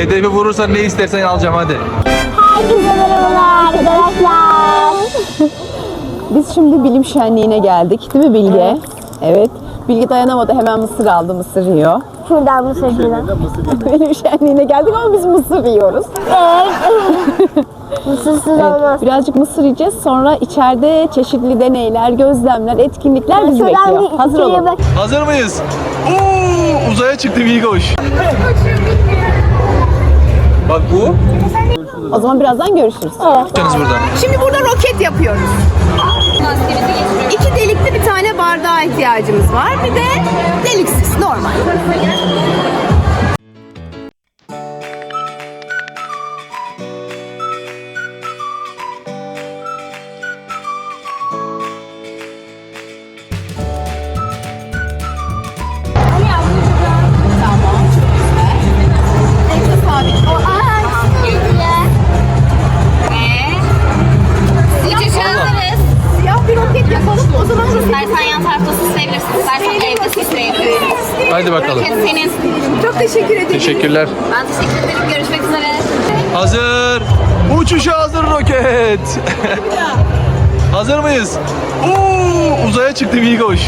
Hedefi vurursan ne istersen alacağım hadi. Herkese merhabalar arkadaşlar. Biz şimdi bilim şenliğine geldik değil mi Bilge? Evet. Bilge dayanamadı hemen mısır aldı mısır yiyor. Şuradan mı söyleyeyim? bilim şenliğine geldik ama biz mısır yiyoruz. Evet. Mısırsız olmaz. Evet, birazcık mısır yiyeceğiz. Sonra içeride çeşitli deneyler, gözlemler, etkinlikler bizi bekliyor. Hazır olun. bak. Hazır mıyız? Oo, uzaya çıktı Bilgoş. Bak bu. O zaman birazdan görüşürüz. Bakınız burada. Şimdi burada roket yapıyoruz. İki delikli bir tane bardağa ihtiyacımız var. Bir de deliksiz, normal. Haydi bakalım. Roket senin. Çok teşekkür ederim. Teşekkürler. Ben teşekkür ederim. Görüşmek üzere. Hazır. Uçuşa hazır roket. hazır mıyız? Oo, uzaya çıktı Bilgoş.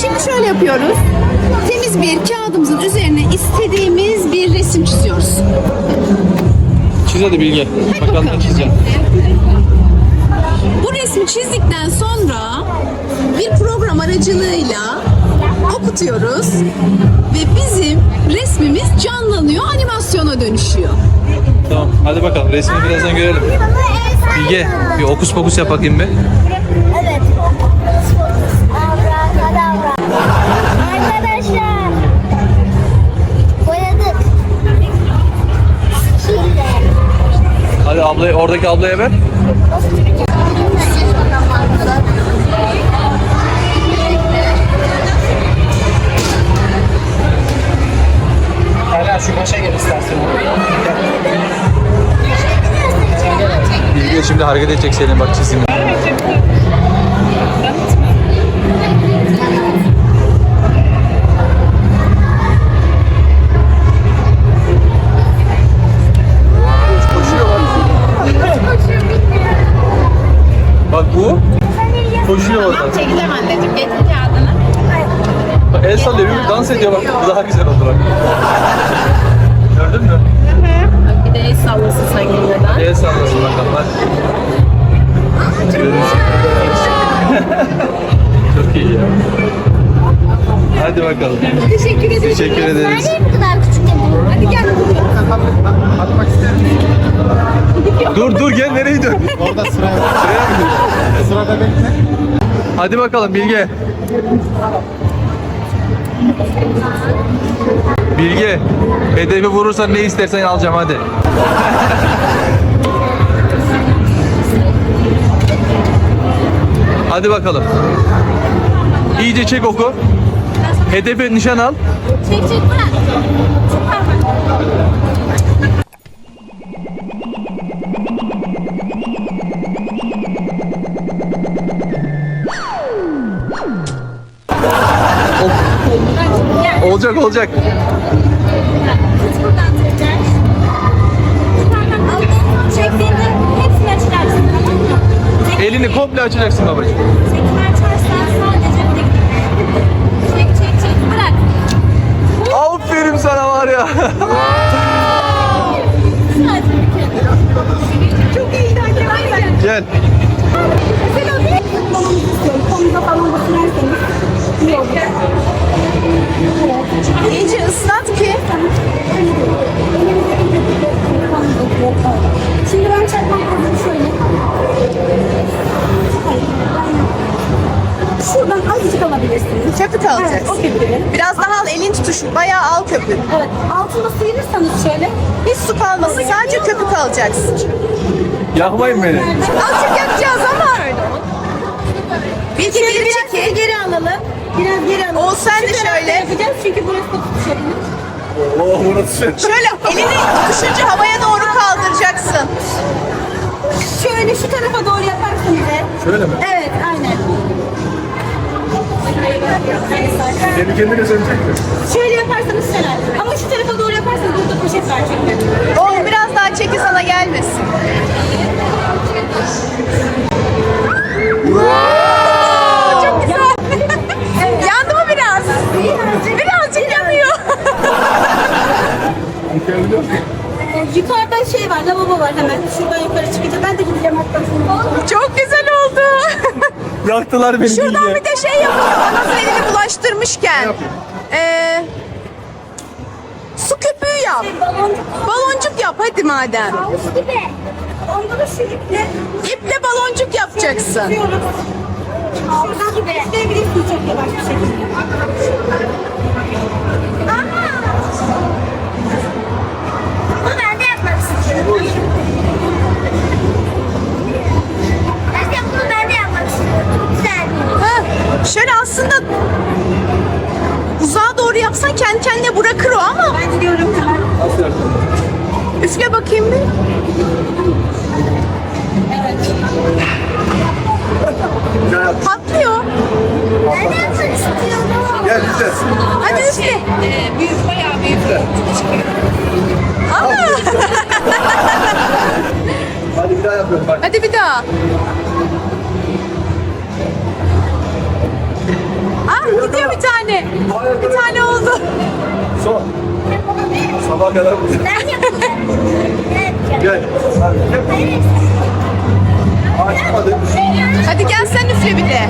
Şimdi şöyle yapıyoruz. Temiz bir kağıdımızın üzerine istediğimiz bir resim çiziyoruz. Çiz hadi Bilge. Bakalım ne çizeceğim. Resmi çizdikten sonra bir program aracılığıyla okutuyoruz ve bizim resmimiz canlanıyor, animasyona dönüşüyor. Tamam hadi bakalım resmini birazdan görelim. Bilge bir okus pokus yap bakayım bir. Evet. Arkadaşlar. Boyadık. Şimdi. Hadi ablayı oradaki ablaya ver. Şu başa gel istersen. Bilge şimdi hareket edecek senin bak çizimi. Hadi. Görürsün. Çok iyi ya. Hadi bakalım. Teşekkür ederim. Teşekkür ederiz. Bu kadar küçük? Hadi gel. Atmak ister? Dur dur gel nereye gidiyorsun? Orada sıra. Şuraya mı? Sırada bekle. Hadi bakalım Bilge. Bilge, hedefi vurursan ne istersen alacağım hadi. Hadi bakalım. İyice çek oku. Hedefe nişan al. Çek çek bırak. Olacak olacak. Elini komple açacaksın babacığım. Şuradan azıcık alabilirsiniz. Köpük alacağız. o köpüğü. Biraz daha al, elin tutuşu. Bayağı al köpük. Evet. Altında sıyırırsanız şöyle. Hiç su kalmasın. Sadece köpük alacaksın. Yakmayın beni. Azıcık yakacağız ama. Bir iki, bir iki. Geri alalım. Biraz geri alalım. Oğuz sen de şöyle. Yapacağız çünkü burası da tutuşabilir. Oh burası Şöyle elini tutuşunca havaya doğru kaldıracaksın. Şöyle şu tarafa doğru yaparsınız. Şöyle mi? Evet aynen. Kendi kendine söyleyecek mi? Şöyle yaparsanız şöyle. Ama şu tarafa doğru yaparsanız burada poşet var çünkü. Oğlum biraz daha çeki sana gelmesin. Yaktılar beni Şuradan Bilge. bir de şey yapalım. Anasını elini bulaştırmışken. Ee, su köpüğü yap. Baloncuk Baloncuk yap hadi madem. havuz gibi. Onda da şu iple İple baloncuk yapacaksın. tutuyoruz. Şuradan gibi. İsteyebilirsiniz çok yavaş bir şekilde. Bunu ben de yapmak istiyorum. Gel bize. Hadi üfle. Büyük, bayağı büyük. Ama. Hadi bir daha yapıyorum bak. Hadi bir daha. Ah gidiyor bir tane. Bir tane oldu. Son. Sabah kadar burada. Ben yapacağım. Evet. Gel. Hadi. Açmadı. Hadi gel sen üfle bir de.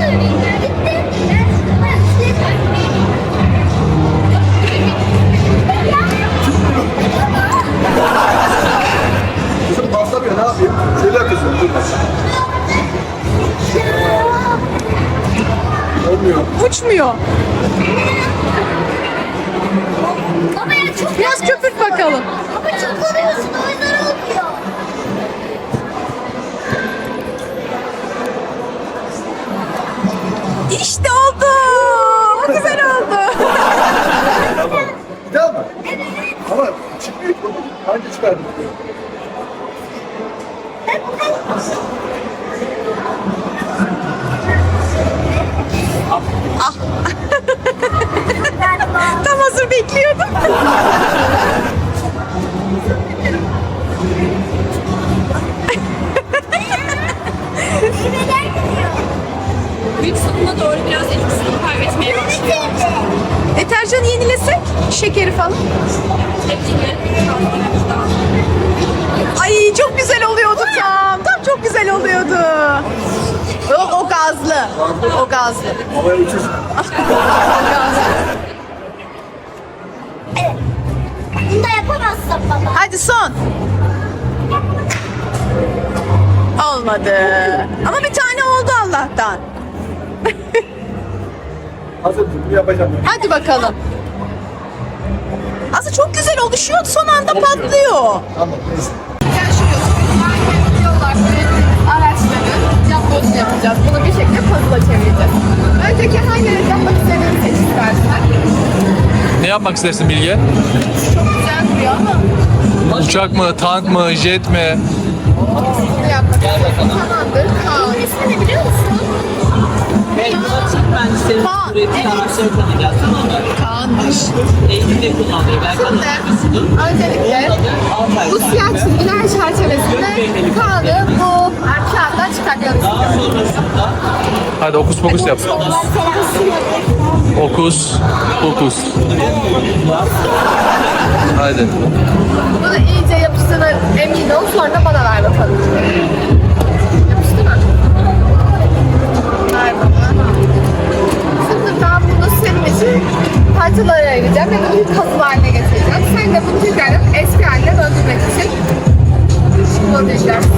Kızım baslamıyor ne yapayım? Şöyle yapıyorsun. Olmuyor. Uçmuyor. Baba ya çok Biraz köpürt bakalım. Ama çok oluyorsun o yüzden olmuyor. İşte oldu. Oldu. Tamam. Bir daha mı? Ama çıkmıyor ki. Hangi çıkardın? Tam hazır bekliyordum. Büyük sonuna doğru biraz etkisini kaybetmeye şekeri falan. Ay çok güzel oluyordu tam. Tam çok güzel oluyordu. O, o gazlı. O gazlı. O gazlı. Bunu da yapamazsın baba. Hadi son. Olmadı. Ama bir tane oldu Allah'tan. Hazır bunu yapacağım. Hadi bakalım. Aslında çok güzel oldu. Şu son anda patlıyor. Tamam araçları yapboz yapacağız. Bunu bir şekilde puzzle'a çevireceğiz. Önceki hangi yapmak istediğini seç istersen. Ne yapmak istersin Bilge? Güzel duruyor ama Uçak mı, tank mı, jet mi? ne yapmak istiyorsan tamamdır. Kaan. İsmini biliyor musun? Mühendislik mühendislerin Kaan, ürettiği araçları tanıyacağız tamam mı? Kaan'mış. Eğitimde kullandığı Berkan Üniversitesi'nin Öncelikle bu siyah çizgiler çerçevesinde Kaan'ı bu kağıttan çıkartmamız Daha sonrasında Hadi okus pokus yap. Okus pokus. Hadi. Bunu iyice yapıştığına emin ol sonra bana ver bakalım. Parçalara ayıracağım ve bunu bir kazı haline getireceğim. Sen de bunu tekrardan eski haline döndürmek için kullanacaksın.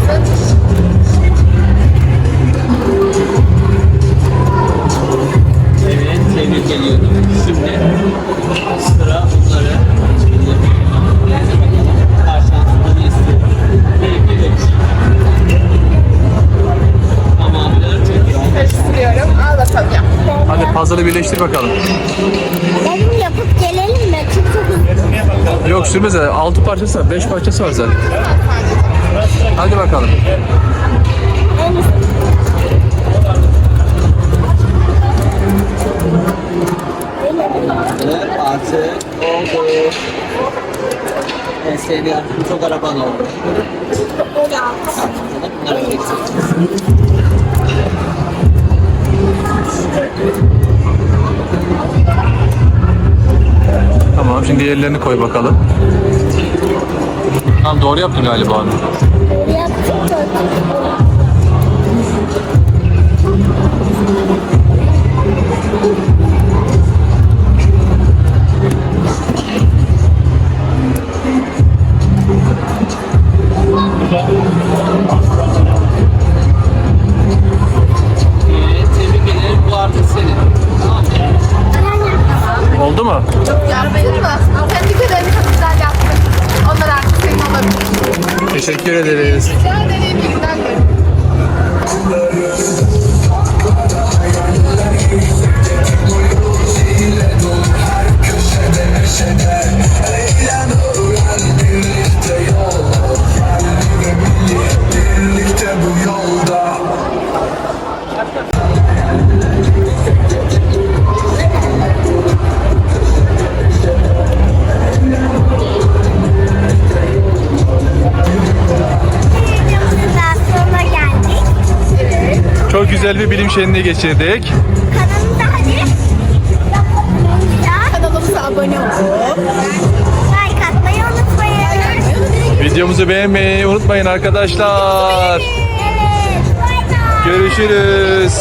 evet tebrik ediyorum. Şimdi sıra bunları. Tamamdır. Karıştırıyorum. Al bakalım yap. Hadi puzzle'ı birleştir bakalım. sürmez zaten. 6 parçası var, 5 parçası var zaten. Hadi bakalım. artık oldu. Ben seni yaptım, çok araban Tamam şimdi yerlerini koy bakalım. Bu artık senin. Tamam mı? Oldu mu? Olabilir. Teşekkür şenliği geçirdik. Kanalımıza hadi Ya, Kanalımıza abone olun. like atmayı unutmayın. Videomuzu beğenmeyi unutmayın arkadaşlar. Evet. Bye bye. Görüşürüz.